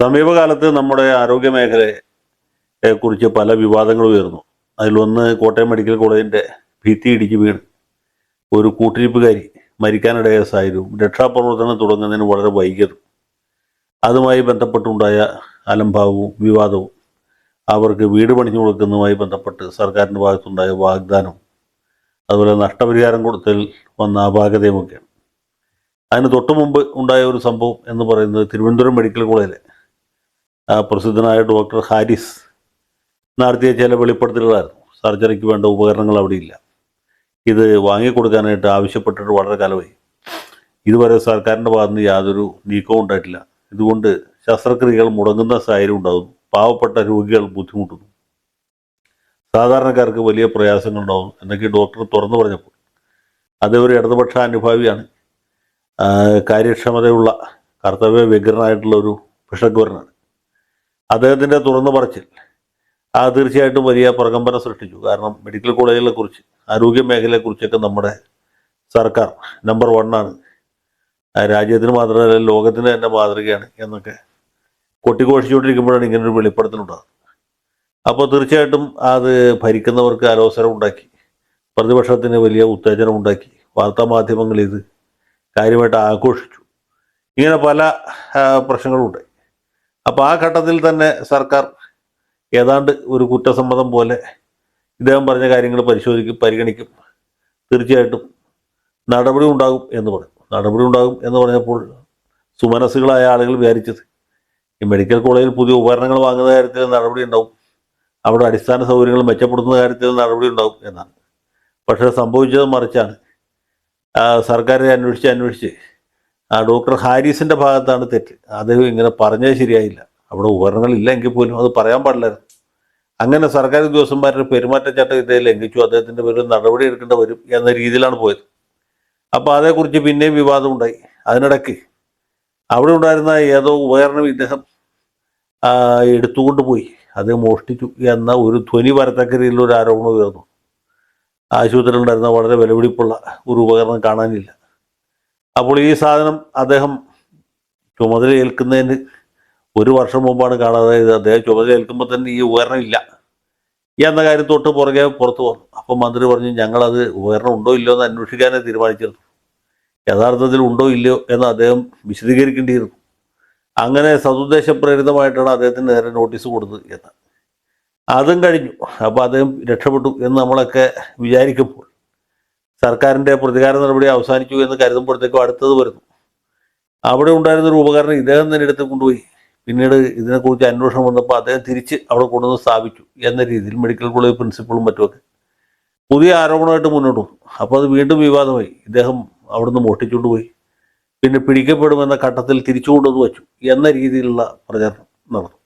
സമീപകാലത്ത് നമ്മുടെ ആരോഗ്യ മേഖലയെ കുറിച്ച് പല വിവാദങ്ങളും ഉയർന്നു. അതിലൊന്ന് കോട്ടയം മെഡിക്കൽ കോളേജിന്റെ ഭിത്തി ഇടിച്ച് വീണ്. ഒരു കൂട്ടിരിപ്പുകാരി മരിക്കാനിടയ സാഹചര്യവും രക്ഷാപ്രവർത്തനം തുടങ്ങുന്നതിന് വളരെ വൈകിയതും. അതുമായി ബന്ധപ്പെട്ടുണ്ടായ അലംഭാവവും വിവാദവും അവർക്ക് വീട് പണിഞ്ഞു കൊടുക്കുന്നതുമായി ബന്ധപ്പെട്ട് സർക്കാരിന്റെ ഭാഗത്തുണ്ടായ വാഗ്ദാനവും അതുപോലെ നഷ്ടപരിഹാരം കൊടുത്തൽ വന്ന അപാകതയുമൊക്കെയാണ്. അതിന് തൊട്ടു മുമ്പ് ഉണ്ടായ ഒരു സംഭവം എന്ന് പറയുന്നത് തിരുവനന്തപുരം മെഡിക്കൽ കോളേജിലെ പ്രസിദ്ധനായ ഡോക്ടർ ഹാരിസ് നടത്തിയ ചില വെളിപ്പെടുത്തലുകളായിരുന്നു. സർജറിക്ക് വേണ്ട ഉപകരണങ്ങൾ അവിടെ ഇല്ല ഇത് വാങ്ങിക്കൊടുക്കാനായിട്ട് ആവശ്യപ്പെട്ടിട്ട് വളരെ കാലമായി. ഇതുവരെ സർക്കാരിന്റെ ഭാഗത്തുനിന്ന് യാതൊരു നീക്കവും ഉണ്ടായിട്ടില്ല. ഇതുകൊണ്ട് ശസ്ത്രക്രിയകൾ മുടങ്ങുന്ന സാഹചര്യം ഉണ്ടാകുന്നു. പാവപ്പെട്ട രോഗികൾ ബുദ്ധിമുട്ടുന്നു. സാധാരണക്കാർക്ക് വലിയ പ്രയാസങ്ങൾ ഉണ്ടാകുന്നു. എന്നൊക്കെ ഡോക്ടർ തുറന്നു പറഞ്ഞപ്പോൾ അതേ ഒരു ഇടതുപക്ഷ അനുഭാവിയാണ്. കാര്യക്ഷമതയുള്ള കർത്തവ്യ വ്യഗ്രനായിട്ടുള്ള ഒരു ഭിഷഗ്വരനാണ് അദ്ദേഹത്തിന്റെ തുറന്നു പറച്ചിൽ. ആ തീർച്ചയായിട്ടും വലിയ പ്രകമ്പനം സൃഷ്ടിച്ചു. കാരണം മെഡിക്കൽ കോളേജുകളെ കുറിച്ച് ആരോഗ്യ മേഖലയെക്കുറിച്ചൊക്കെ നമ്മുടെ സർക്കാർ നമ്പർ വണ്ണാണ് രാജ്യത്തിന് മാത്രമല്ല ലോകത്തിന് തന്നെ മാതൃകയാണ് എന്നൊക്കെ കൊട്ടിഘോഷിച്ചുകൊണ്ടിരിക്കുമ്പോഴാണ് ഇങ്ങനൊരു വെളിപ്പെടുത്തലുണ്ടാകുന്നത് അപ്പോൾ തീർച്ചയായിട്ടും അത് ഭരിക്കുന്നവർക്ക് അലോസരം ഉണ്ടാക്കി പ്രതിപക്ഷത്തിന് വലിയ ഉത്തേജനം ഉണ്ടാക്കി വാർത്താ മാധ്യമങ്ങൾ ഇത് കാര്യമായിട്ട് ആഘോഷിച്ചു. ഇങ്ങനെ പല പ്രശ്നങ്ങളും പ്രശ്നങ്ങളുണ്ടായി അപ്പോൾ ആ ഘട്ടത്തിൽ തന്നെ സർക്കാർ ഏതാണ്ട് ഒരു കുറ്റസമ്മതം പോലെ ഇദ്ദേഹം പറഞ്ഞ കാര്യങ്ങൾ പരിശോധിക്കും പരിഗണിക്കും. തീർച്ചയായിട്ടും നടപടി ഉണ്ടാകും എന്ന് പറഞ്ഞു നടപടി ഉണ്ടാകും എന്ന് പറഞ്ഞപ്പോൾ സുമനസ്സുകളായ ആളുകൾ വിചാരിച്ചത് ഈ മെഡിക്കൽ കോളേജിൽ പുതിയ ഉപകരണങ്ങൾ വാങ്ങുന്ന കാര്യത്തിൽ നടപടി ഉണ്ടാവും. അവിടെ അടിസ്ഥാന സൗകര്യങ്ങൾ മെച്ചപ്പെടുത്തുന്ന കാര്യത്തിൽ നടപടി ഉണ്ടാവും എന്നാണ്. പക്ഷേ സംഭവിച്ചത് മറിച്ചാണ്. സർക്കാരിനെ സർക്കാരെ അന്വേഷിച്ച് അന്വേഷിച്ച് ആ ഡോക്ടർ ഹാരിസിന്റെ ഭാഗത്താണ് തെറ്റ്. അദ്ദേഹം ഇങ്ങനെ പറഞ്ഞത് ശരിയായില്ല. അവിടെ ഉപകരണങ്ങൾ ഇല്ലെങ്കിൽ പോലും അത് പറയാൻ പാടില്ലായിരുന്നു. അങ്ങനെ സർക്കാർ ഉദ്യോഗസ്ഥന്മാരുടെ പെരുമാറ്റച്ചട്ടം ഇതേ ലംഘിച്ചു. അദ്ദേഹത്തിന്റെ പേരിൽ നടപടി എടുക്കേണ്ട വരും എന്ന രീതിയിലാണ് പോയത്. അപ്പോൾ അതേക്കുറിച്ച് പിന്നെയും വിവാദം ഉണ്ടായി. അതിനിടയ്ക്ക് അവിടെ ഉണ്ടായിരുന്ന ഏതോ ഉപകരണം ഇദ്ദേഹം എടുത്തുകൊണ്ട് പോയി. അത് മോഷ്ടിച്ചു എന്ന ഒരു ധ്വനി വരത്തക്ക രീതിയിലുള്ള ഒരു ആരോപണം ഉയർന്നു. ആശുപത്രിയിൽ ഉണ്ടായിരുന്ന വളരെ വിലപിടിപ്പുള്ള ഒരു ഉപകരണം കാണാനില്ല. അപ്പോൾ ഈ സാധനം അദ്ദേഹം ചുമതല ഏൽക്കുന്നതിന് ഒരു വർഷം മുമ്പാണ് കാണാതെ അദ്ദേഹം ചുമതല ഏൽക്കുമ്പോൾ തന്നെ ഈ ഉപകരണം ഇല്ല. എന്ന കാര്യം തൊട്ട് പുറകെ പുറത്തു വന്നു. അപ്പോൾ മന്ത്രി പറഞ്ഞു ഞങ്ങളത് ഉപകരണം ഉണ്ടോ ഇല്ലയോ എന്ന് അന്വേഷിക്കാനേ തീരുമാനിച്ചിരുന്നു. യഥാർത്ഥത്തിൽ ഉണ്ടോ ഇല്ലയോ എന്ന് അദ്ദേഹം വിശദീകരിക്കേണ്ടിയിരുന്നു. അങ്ങനെ സതുദ്ദേശ പ്രേരിതമായിട്ടാണ് അദ്ദേഹത്തിന് നേരെ നോട്ടീസ് കൊടുത്തത് എന്ന്. അതും കഴിഞ്ഞു. അപ്പോൾ അദ്ദേഹം രക്ഷപ്പെട്ടു എന്ന് നമ്മളൊക്കെ വിചാരിക്കുമ്പോൾ സർക്കാരിന്റെ പ്രതികാര നടപടി അവസാനിച്ചു എന്ന് കരുതുമ്പോഴത്തേക്കും അടുത്തത് വരുന്നു. അവിടെ ഉണ്ടായിരുന്ന ഒരു ഉപകരണം ഇദ്ദേഹം തന്നെ എടുത്ത് കൊണ്ടുപോയി. പിന്നീട് ഇതിനെക്കുറിച്ച് അന്വേഷണം വന്നപ്പോൾ അദ്ദേഹം തിരിച്ച് അവിടെ കൊണ്ടുവന്ന് സ്ഥാപിച്ചു എന്ന രീതിയിൽ മെഡിക്കൽ കോളേജ് പ്രിൻസിപ്പളും മറ്റുമൊക്കെ. പുതിയ ആരോപണമായിട്ട് മുന്നോട്ട് വന്നു. അപ്പോൾ അത് വീണ്ടും വിവാദമായി. ഇദ്ദേഹം അവിടുന്ന് മോഷ്ടിച്ചുകൊണ്ട് പോയി. പിന്നെ പിടിക്കപ്പെടുമെന്ന ഘട്ടത്തിൽ തിരിച്ചു കൊണ്ടുവന്ന് വച്ചു എന്ന രീതിയിലുള്ള പ്രചരണം നടന്നു.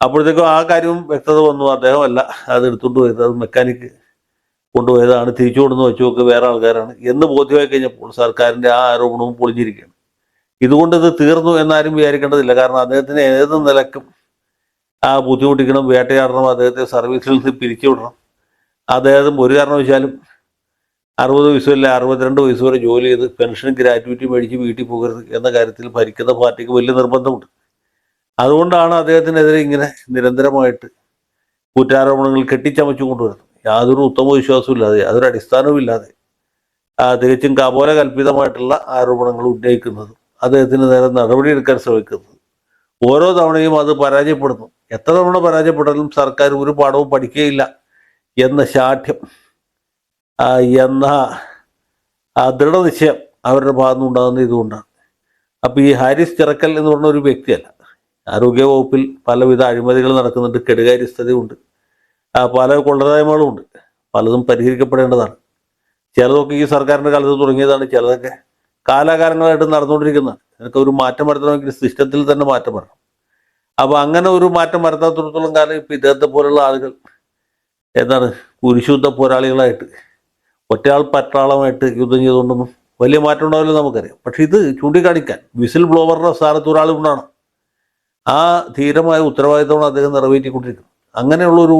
അപ്പോഴത്തേക്കും ആ കാര്യവും വ്യക്തത വന്നു. അദ്ദേഹമല്ല അത് എടുത്തുകൊണ്ട് പോയത് അത് മെക്കാനിക്ക് കൊണ്ടുപോയതാണ് തിരിച്ചു കൊണ്ടുവന്ന് വെച്ചുമൊക്കെ വേറെ ആൾക്കാരാണ്. എന്ന് ബോധ്യമായി കഴിഞ്ഞപ്പോൾ സർക്കാരിന്റെ ആ ആരോപണവും പൊളിഞ്ഞിരിക്കുകയാണ്. ഇതുകൊണ്ട് ഇത് തീർന്നു എന്നാരും വിചാരിക്കേണ്ടതില്ല. കാരണം അദ്ദേഹത്തിന് ഏത് നിലക്കും ആ ബുദ്ധിമുട്ടിക്കണം വേട്ടയാടണം അദ്ദേഹത്തെ സർവീസിൽ നിന്ന് പിരിച്ചുവിടണം. അദ്ദേഹം ഒരു കാരണവശാലും അറുപത് വയസ്സല്ല അറുപത്തിരണ്ട് വയസ്സ് വരെ ജോലി ചെയ്ത് പെൻഷൻ ഗ്രാറ്റുവിറ്റി മേടിച്ച് വീട്ടിൽ പോകരുത് എന്ന കാര്യത്തിൽ ഭരിക്കുന്ന പാർട്ടിക്ക് വലിയ നിർബന്ധമുണ്ട്. അതുകൊണ്ടാണ് അദ്ദേഹത്തിനെതിരെ ഇങ്ങനെ നിരന്തരമായിട്ട് കുറ്റാരോപണങ്ങൾ കെട്ടിച്ചമച്ചു കൊണ്ടുവരുന്നത് യാതൊരു ഉത്തമ വിശ്വാസവും ഇല്ലാതെ യാതൊരു അടിസ്ഥാനവും ഇല്ലാതെ തികച്ചും കപോല കൽപ്പിതമായിട്ടുള്ള ആരോപണങ്ങൾ ഉന്നയിക്കുന്നതും അദ്ദേഹത്തിന് നേരെ നടപടിയെടുക്കാൻ ശ്രമിക്കുന്നത്. ഓരോ തവണയും അത് പരാജയപ്പെടുന്നു. എത്ര തവണ പരാജയപ്പെട്ടാലും സർക്കാർ ഒരു പാഠവും പഠിക്കുകയില്ല എന്ന ശാഠ്യം എന്ന ദൃഢനിശ്ചയം അവരുടെ ഭാഗത്തുനിന്ന് ഉണ്ടാകുന്ന ഇതുകൊണ്ടാണ്. അപ്പോൾ ഈ ഹാരിസ് ചിറക്കൽ എന്ന് പറഞ്ഞ ഒരു വ്യക്തിയല്ല ആരോഗ്യവകുപ്പിൽ പലവിധ അഴിമതികൾ നടക്കുന്നുണ്ട് കെടുകാര്യസ്ഥതയുണ്ട്. പല കൊള്ളരായ്മകളും ഉണ്ട് പലതും പരിഹരിക്കപ്പെടേണ്ടതാണ്. ചിലതൊക്കെ ഈ സർക്കാരിന്റെ കാലത്ത് തുടങ്ങിയതാണ്. ചിലതൊക്കെ കാലാകാലങ്ങളായിട്ട് നടന്നുകൊണ്ടിരിക്കുന്നതാണ്. അതൊക്കെ ഒരു മാറ്റം വരുത്തണമെങ്കിൽ സിസ്റ്റത്തിൽ തന്നെ മാറ്റം വരണം. അപ്പോൾ അങ്ങനെ ഒരു മാറ്റം വരുത്താത്തിടത്തോളം കാലം ഇപ്പം ഇദ്ദേഹത്തെ പോലുള്ള ആളുകൾ എന്താണ് കുരിശുദ്ധ പോരാളികളായിട്ട് ഒറ്റയാൾ പട്ടാളമായിട്ട് യുദ്ധം ചെയ്തുകൊണ്ടൊന്നും വലിയ മാറ്റം ഉണ്ടാവില്ല നമുക്കറിയാം. പക്ഷെ ഇത് ചൂണ്ടിക്കാണിക്കാൻ വിസിൽ ബ്ലോവറുടെ സ്ഥാനത്ത് ഒരാൾ ഉണ്ടാണ് ആ ധീരമായ ഉത്തരവാദിത്തമാണ് അദ്ദേഹം നിറവേറ്റിക്കൊണ്ടിരിക്കുന്നത്. അങ്ങനെയുള്ളൊരു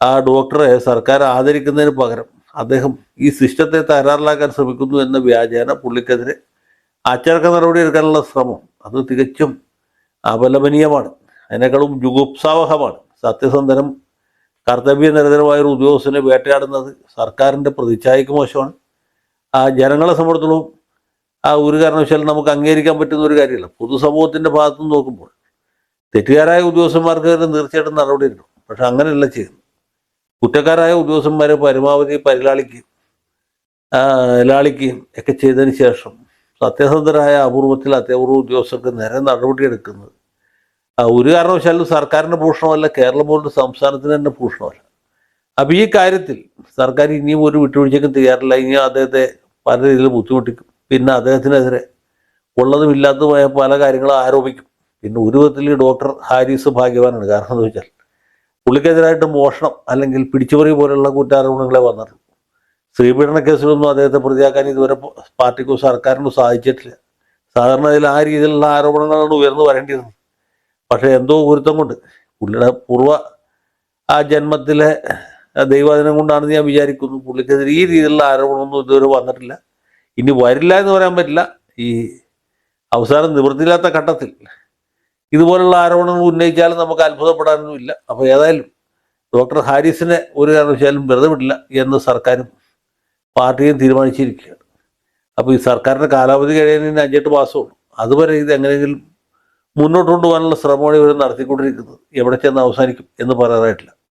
ആ ഡോക്ടറെ സർക്കാർ ആദരിക്കുന്നതിന് പകരം അദ്ദേഹം ഈ സിസ്റ്റത്തെ തകരാറിലാക്കാൻ ശ്രമിക്കുന്നു എന്ന വ്യാജേന പുള്ളിക്കെതിരെ അച്ചടക്ക നടപടി എടുക്കാനുള്ള ശ്രമം. അത് തികച്ചും അപലപനീയമാണ്. അതിനേക്കാളും ജുഗുപ്സാവഹമാണ്. സത്യസന്ധനം കർത്തവ്യനിരതരമായ ഒരു ഉദ്യോഗസ്ഥനെ വേട്ടയാടുന്നത് സർക്കാരിന്റെ പ്രതിച്ഛായക്ക് മോശമാണ്. ആ ജനങ്ങളെ സംബന്ധിച്ചിടത്തോളം ആ ഒരു കാരണവശാലും നമുക്ക് അംഗീകരിക്കാൻ പറ്റുന്ന ഒരു കാര്യമല്ല. പൊതുസമൂഹത്തിന്റെ ഭാഗത്തുനിന്ന് നോക്കുമ്പോൾ തെറ്റുകാരായ ഉദ്യോഗസ്ഥന്മാർക്ക് തീർച്ചയായിട്ടും നടപടി എടുക്കും പക്ഷെ അങ്ങനെയല്ല ചെയ്യുന്നത്. കുറ്റക്കാരായ ഉദ്യോഗസ്ഥന്മാരെ പരമാവധി പരിലാളിക്കുകയും ലാളിക്കുകയും ഒക്കെ ചെയ്തതിന് ശേഷം സത്യസന്ധരായ അപൂർവത്തിൽ അത്യപൂർവ ഉദ്യോഗസ്ഥർക്ക് നേരെ നടപടിയെടുക്കുന്നത് ഒരു കാരണവശാലും സർക്കാരിന്റെ ഭൂഷണമല്ല കേരളം പോലുള്ള സംസ്ഥാനത്തിന് തന്നെ ഭൂഷണമല്ല. അപ്പം ഈ കാര്യത്തിൽ സർക്കാർ ഇനിയും ഒരു വിട്ടുവീഴ്ചയ്ക്കും തയ്യാറില്ല. ഇനി അദ്ദേഹത്തെ പല രീതിയിൽ ബുദ്ധിമുട്ടിക്കും. പിന്നെ അദ്ദേഹത്തിനെതിരെ ഉള്ളതും ഇല്ലാത്തതുമായ പല കാര്യങ്ങളും ആരോപിക്കും. പിന്നെ ഒരു വിധത്തിൽ ഡോക്ടർ ഹാരിസ് ഭാഗ്യവാനാണ്. കാരണം എന്ന് വെച്ചാൽ പുള്ളിക്കെതിരായിട്ട് മോഷണം അല്ലെങ്കിൽ പിടിച്ചുപറി പോലുള്ള കുറ്റാരോപണങ്ങളെ വന്നിട്ടുള്ളൂ ശ്രീപീഡന കേസിലൊന്നും അദ്ദേഹത്തെ പ്രതിയാക്കാൻ ഇതുവരെ പാർട്ടിക്കോ സർക്കാരിനോ സാധിച്ചിട്ടില്ല. സാധാരണ ഇതിൽ ആ രീതിയിലുള്ള ആരോപണങ്ങളാണ് ഉയർന്നു വരേണ്ടിയിരുന്നത്. പക്ഷേ എന്തോ ഗുരുത്തം കൊണ്ട് പുള്ളിയുടെ പൂർവ ആ ജന്മത്തിലെ ദൈവാധീനം കൊണ്ടാണെന്ന് ഞാൻ വിചാരിക്കുന്നു. പുള്ളിക്കെതിരെ ഈ രീതിയിലുള്ള ആരോപണമൊന്നും ഇതുവരെ വന്നിട്ടില്ല. ഇനി വരില്ല എന്ന് പറയാൻ പറ്റില്ല. ഈ അവസാനം നിവൃത്തിയില്ലാത്ത ഘട്ടത്തിൽ ഇതുപോലുള്ള ആരോപണങ്ങൾ ഉന്നയിച്ചാലും നമുക്ക് അത്ഭുതപ്പെടാനൊന്നുമില്ല. അപ്പോൾ ഏതായാലും ഡോക്ടർ ഹാരിസിനെ ഒരു കാരണവശാലും വെറുതെ വിടില്ല എന്ന് സർക്കാരും പാർട്ടിയും തീരുമാനിച്ചിരിക്കുകയാണ്. അപ്പോൾ ഈ സർക്കാരിന്റെ കാലാവധി കഴിയുന്നതിന് അഞ്ചെട്ട് മാസമുള്ളൂ. അതുവരെ ഇത് എങ്ങനെയെങ്കിലും മുന്നോട്ട് കൊണ്ടുപോകാനുള്ള ശ്രമമാണ് ഇവർ നടത്തിക്കൊണ്ടിരിക്കുന്നത്. എവിടെ ചെന്ന് അവസാനിക്കും എന്ന് പറയാനായിട്ടില്ല